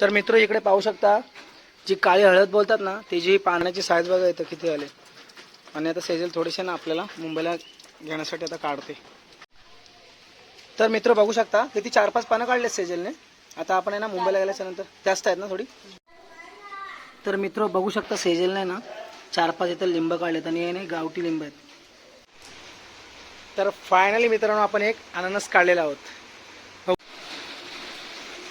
तर मित्र इकडे पाहू शकता जी काळी हळद बोलतात ना ती जी पाण्याची साईज बघा इथं किती आले. आणि आता सेजल थोडेसे ना आपल्याला मुंबईला घेण्यासाठी आता काढते. तर मित्र बघू शकता किती चार पाच पानं काढले सेजलने आता आपण आहे ना मुंबईला गेल्याच्यानंतर जास्त आहेत ना थोडी. तर मित्र बघू शकता सेजलने ना चार पाच इथं लिंब काढलेत आणि हे नाही गावठी लिंब आहेत. तर फायनली मित्रांनो आपण एक अननस काढलेला आहोत.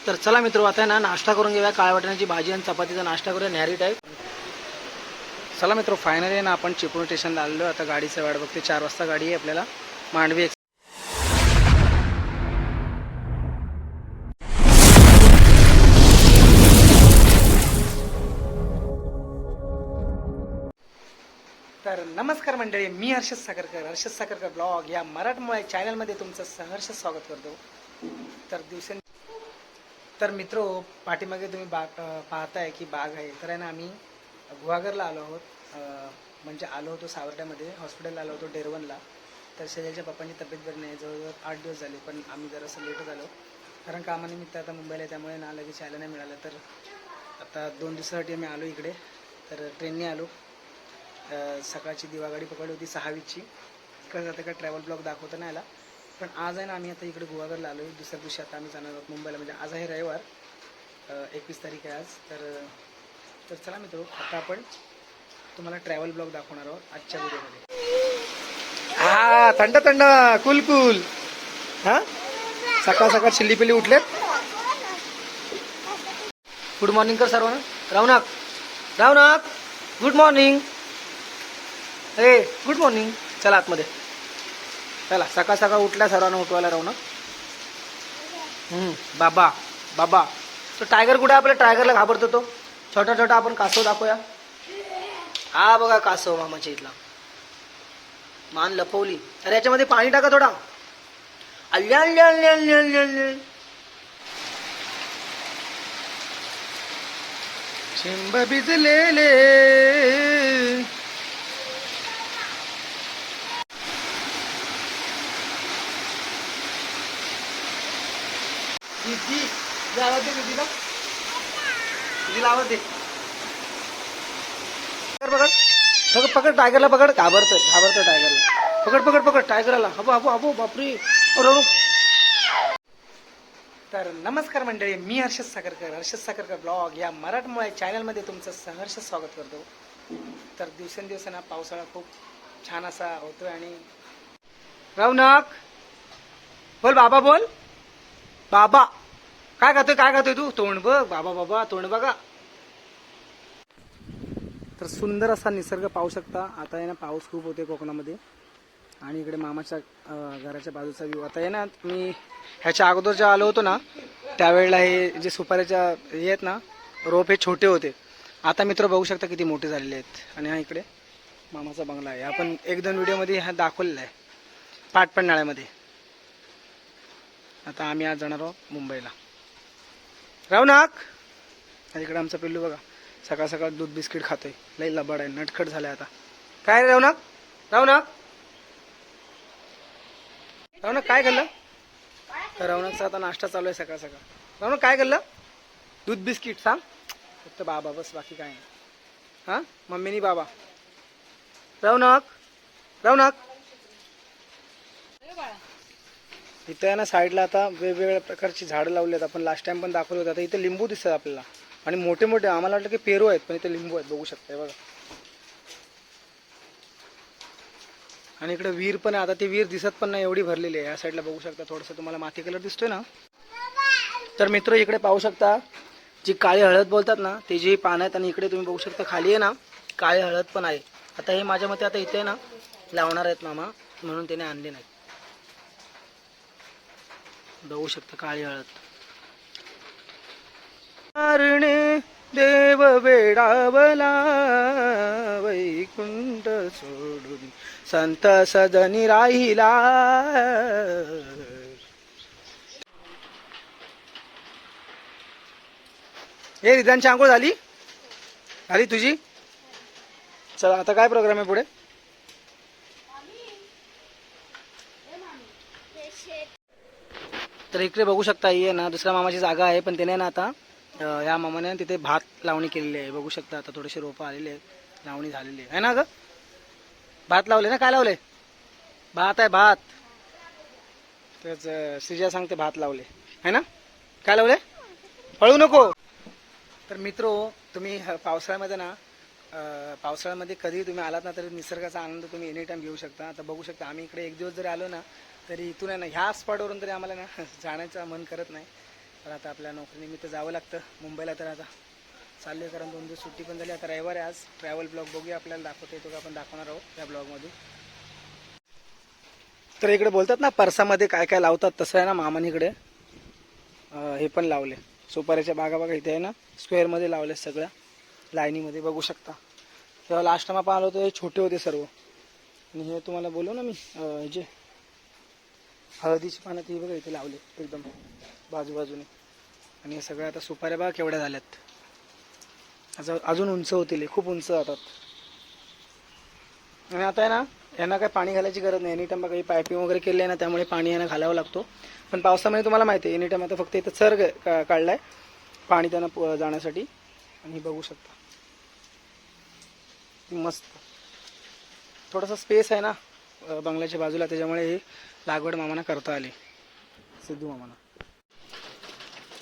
तर चला मित्र आता आहे ना नाश्ता करून घेऊया. काळ्या वाटण्याची भाजी आणि चपातीचा नाश्ता करूया. नॅरी टाईप चला मित्र फायनली ना आपण चिपळूण स्टेशनला आलेलो आता गाडीचं वाट बघते. चार वाजता गाडी आहे आपल्याला. मांडवी तर नमस्कार मंडळी मी हर्षद साखरकर. हर्षद साखरकर ब्लॉग या मराठमोळ्या चॅनलमध्ये तुमचं सहर्ष स्वागत करतो. तर दिवसें तर मित्र पाठीमागे तुम्ही बाग पाहताय की बाग आहे. तर आहे ना आम्ही गुहागरला आलो आहोत. म्हणजे आलो होतो सावर्ड्यामध्ये हॉस्पिटलला आलो होतो डेरवनला. तर शेजारच्या पप्पांची तब्येत बरी नाही जवळजवळ आठ दिवस झाले पण आम्ही जरासं लेट झालो कारण कामानिमित्त आता मुंबईला आहे त्यामुळे ना लगेच यायला नाही मिळालं. तर आता दोन दिवसासाठी आम्ही आलो इकडे. तर ट्रेनने आलो. सकाळची दिवागाडी पकडली होती सहावीची. कसं जातं का ट्रॅव्हल ब्लॉग दाखवता नाही आला पण आज आहे ना आम्ही आता इकडे गुवागरला आलो दुसऱ्या दिवशी आता आम्ही जाणार आहोत मुंबईला. म्हणजे आज आहे रविवार. एकवीस तारीख आहे आज. तर तर चला मित्र आता आपण तुम्हाला ट्रॅव्हल ब्लॉग दाखवणार आहोत आजच्या व्हिडिओमध्ये. हा थंड थंड. कुल कुल हा? सकाळ सकाळ शिल्ली पिल्ली उठलेत? गुड मॉर्निंग कर सर्वांना. रावनाक. रावनाक गुड मॉर्निंग ए गुड मॉर्निंग चला आतमध्ये. चला सकाळ सकाळ उठल्या सर्वांना उठवायला राहू ना. बाबा बाबा. तो टायगर कुठे आपल्या टायगरला घाबरतो तो. छोटा छोटा आपण कासव दाखवूया. हा बघा कासव मामाच्या इथला. मान लपवली. अरे याच्यामध्ये पाणी टाका थोडा. अल्ल्या अल्ल्या अल्ल्या अल्ल्या अल्ल्या अल्ल्या. चिंब भिजलेले. दीदी आवाज दे दीदीला दीदीला आवाज दे? पकड पकड. पकड टायगरला पकड. घाबरतोय घाबरतोय टायगरला पकड पकड पकड टायगरला हबो हबो हबो बापरे. तर नमस्कार मंडळी मी हर्षद साखरकर. हर्षद साखरकर ब्लॉग या मराठमोळ्या चॅनलमध्ये तुमचं सहर्ष स्वागत करतो. तर दिवसेंदिवस ना पावसाळा खूप छान असा होतोय आणि रौनक बोल बाबा बोल. बाबा. काय खातोय काय खातोय तू? तोंड बघ बाबा बाबा तोंड बघा. तर सुंदर असा निसर्ग पाहू शकता. आता आहे ना पाऊस खूप होते कोकणामध्ये. आणि इकडे मामाच्या घराच्या बाजूचा व्ह्यू आता आहे ना मी ह्याच्या अगोदर जेव्हा आलो होतो ना त्यावेळेला हे जे सुपाऱ्याच्या हे आहेत ना रोप हे छोटे होते. आता मित्र बघू शकता किती मोठे झालेले आहेत. आणि हा इकडे मामाचा बंगला आहे. आपण एक दोन व्हिडिओमध्ये हा दाखवलेला आहे. पाटपन्हाळ्यामध्ये. आता आम्ही आज जाणार आहोत मुंबईला. रावनाक इकडे आमचा पिल्लू बघा. सकाळ सकाळ दूध बिस्किट खातोय. लई लबाड आहे नटखट झालाय आता. काय रे रावनाक रावनाक रावनाक काय खाल्लं? तर रावनाकचा आता नाश्ता चालू आहे सकाळ सकाळ. रावनाक काय खाल्लं? दूध बिस्किट सांग. फक्त बाबा बस बाकी काय नाही. हां? मम्मीनी बाबा. रावनाक रावनाक इथं आहे ना साईडला आता वेगवेगळ्या प्रकारची झाडं लावली आहेत. आपण लास्ट टाइम पण दाखवलं होतं. आता इथे लिंबू दिसतात आपल्याला. आणि मोठे मोठे आम्हाला वाटलं की पेरू आहेत पण इथे लिंबू आहेत. बघू शकता बघा. आणि इकडे विहीर पण आहे. आता ती विहीर दिसत पण नाही एवढी भरलेली आहे. या साईडला बघू शकता थोडंसं. तुम्हाला माती कलर दिसतोय ना? तर मित्र इकडे पाहू शकता जी काळी हळद बोलतात ना ते जी पानं आहेत आणि इकडे तुम्ही बघू शकता खाली आहे ना काळी हळद पण आहे. आता हे माझ्या मते आता इथे ना लावणार आहेत मामा म्हणून त्याने आणले नाही जाऊ शकता काळी हळद. मारणे देव वेडावला वैकुंठ सोडून संत सदनी राहिला. हे रिद्यांची आंघोळ झाली? झाली तुझी? चला आता काय प्रोग्राम आहे पुढे? तर इकडे बघू शकता ही आहे ना दुसऱ्या मामाची जागा आहे पण त्याने ना आता ह्या या मामाने तिथे भात लावणी केलेली आहे. बघू शकता आता थोडेसे रोपं आलेले आहेत लावणी झालेली आहे. ना ग? भात लावले ना? काय लावले? भात आहे भात. तेच श्रीजा सांगते भात लावले. है ना? काय लावले? पळू नको. तर मित्रो तुम्ही पावसाळ्यामध्ये ना पावसाळ्यामध्ये कधी तुम्ही आलात ना तरी निसर्गाचा आनंद तुम्ही एनी टाइम घेऊ शकता. आता बघू शकता आम्ही इकडे एक दिवस जरी आलो ना तरी इथून आहे ना ह्या स्पॉटवरून तरी आम्हाला ना जाण्याचं मन करत नाही. तर आता आपल्या नोकरीनिमित्त जावं लागतं. मुंबईला तर आता चालले कारण दोन दिवस सुट्टी पण झाली. आता रविवार आहे आज. ट्रॅव्हल ब्लॉग बघूया आपल्याला दाखवता येतो का आपण दाखवणार आहोत त्या ब्लॉगमध्ये तर इकडे बोलतात ना परसामध्ये काय काय लावतात तसं आहे ना मामानीकडे इकडे. हे पण लावले. सुपाऱ्याच्या बागा बघा इथे आहे ना स्क्वेअरमध्ये लावले सगळ्या लाईनीमध्ये बघू शकता. तेव्हा लास्ट टाइम आपण आलो होतो हे छोटे होते सर्व. आणि हे तुम्हाला बोलू ना मी जे हळदीची पानं ती बघा इथे लावले एकदम बाजूबाजूने. आणि हे सगळ्या आता सुपाऱ्या बघा केवढ्या झाल्यात. अजून अजून उंच होतील खूप उंच जातात. आणि आता आहे ना यांना काय पाणी घालायची गरज नाही. एनी टाइम बघा पायपिंग वगैरे केले आहे ना त्यामुळे पाणी यांना घालावं लागतो. पण पावसामध्ये तुम्हाला माहिती आहे एनी टाइम आता फक्त इथं सर का- काढलाय पाणी त्यांना प- जाण्यासाठी. आणि बघू शकता. मस्त. थोडासा स्पेस आहे ना बंगल्याच्या बाजूला. त्याच्यामुळे ही लागवड मामाना करता आली. सिद्धू मामाना.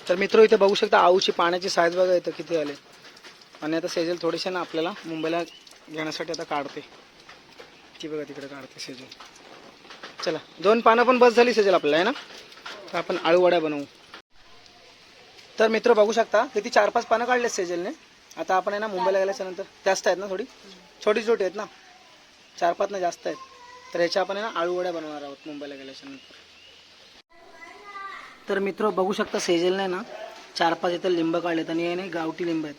तर मित्र इथे बघू शकता आऊची पाण्याची साईज बघा इथं किती आले. आणि आता सेजल थोडेसे ना आपल्याला मुंबईला घेण्यासाठी आता काढते. ती बघा तिकडे काढते सेजल. चला दोन पानं पण बस झाली सेजल आपल्याला आहे ना? तर आपण आळूवड्या बनवू. तर मित्र बघू शकता किती चार पाच पानं काढले सेजलने. आता आपण आहे ना मुंबईला गेल्याच्यानंतर जास्त आहेत ना थोडी? छोटी छोटी आहेत ना? चार पाच ना जास्त आहेत. तर ह्याच्या आपण आहे ना आळूवड्या बनवणार आहोत मुंबईला गेल्याच्यानंतर. तर मित्र बघू शकता सेजलने ना चार पाच इथं लिंब काढलेत आणि हे नाही गावठी लिंब आहेत.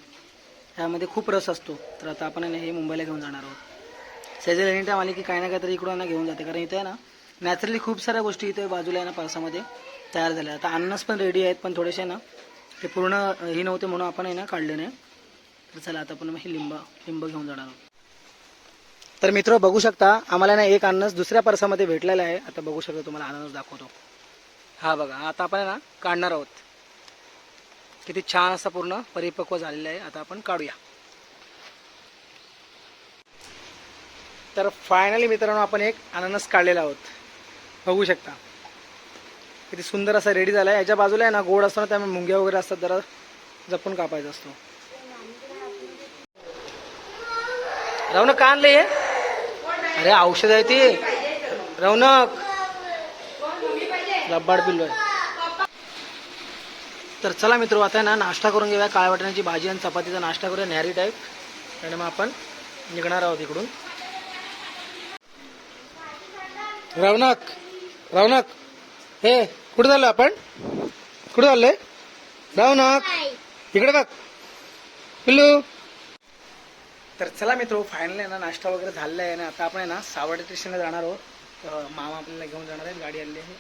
ह्यामध्ये खूप रस असतो. तर आता आपण आहे ना हे मुंबईला घेऊन जाणार आहोत. सेजल एनी टाईम आली की काही ना काहीतरी इकडून ना घेऊन जाते. कारण इथे आहे ना नॅचरली खूप साऱ्या गोष्टी इथे बाजूला आहे ना पावसामध्ये तयार झाल्या. आता अन्नस पण रेडी आहेत पण थोडेसे ना ते पूर्ण ही नव्हते म्हणून आपण आहे ना काढले नाही. तर चला आता आपण हे लिंब लिंब घेऊन जाणार आहोत. तर मित्र बघू शकता आम्हाला ना एक अननस दुसऱ्या परसामध्ये भेटलेला आहे. आता बघू शकता तुम्हाला अननस दाखवतो. हा बघा आता आपण आहे ना काढणार आहोत. किती छान असा पूर्ण परिपक्व झालेला आहे. आता आपण काढूया. तर फायनली मित्रांनो आपण एक अननस काढलेला आहोत. बघू शकता. किती सुंदर असा रेडी झाला आहे. याच्या बाजूला आहे ना गोड असतो ना त्यामुळे मुंग्या वगैरे असतात जरा जपून कापायचा असतो. रौनक का आणले हे अरे औषध आहे ती. रौनक. लब्बाड पिल्लो आहे तर चला मित्र आता ना नाश्ता करून घेऊया. काळ्या वाटण्याची भाजी आणि चपातीचा नाश्ता करूया. न्यारी टाईप आणि मग आपण निघणार आहोत इकडून. रौनक. रौनक. हे कुठे चाललो आपण? कुठे चाललोय? रौनक. इकडे बघ. पिल्लू. तर चला मित्र फायनली ना नाश्ता वगैरे झालेला आहे ना आता आपण आहे ना सावड स्टेशनला जाणार आहोत. तर मामा आपल्याला घेऊन जाणार आहे गाडी आलेली आहे.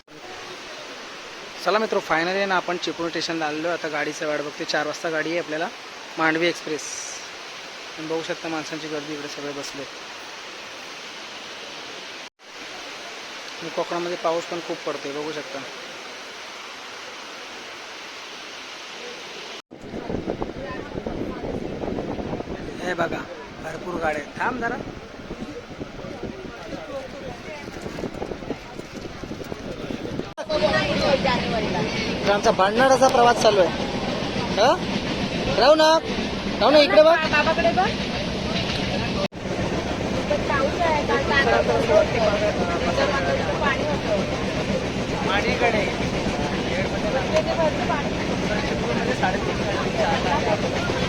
चला मित्र फायनली ना आपण चिपळूण स्टेशनला आलेलो आता गाडीचं वाट बघते. चार वाजता गाडी आहे आपल्याला मांडवी एक्सप्रेस बघू शकता माणसांची गर्दी इकडे सगळे बसले कोकणामध्ये पाऊस पण खूप पडतोय बघू शकता. हे बघा भरपूर गाड्या आहेत. थांब जरा. आमचा भांडणाराचा प्रवास चालू आहे. हा? राहू ना. राहू ना इकडे बघ. बाबाकडे बघ. साडेतीन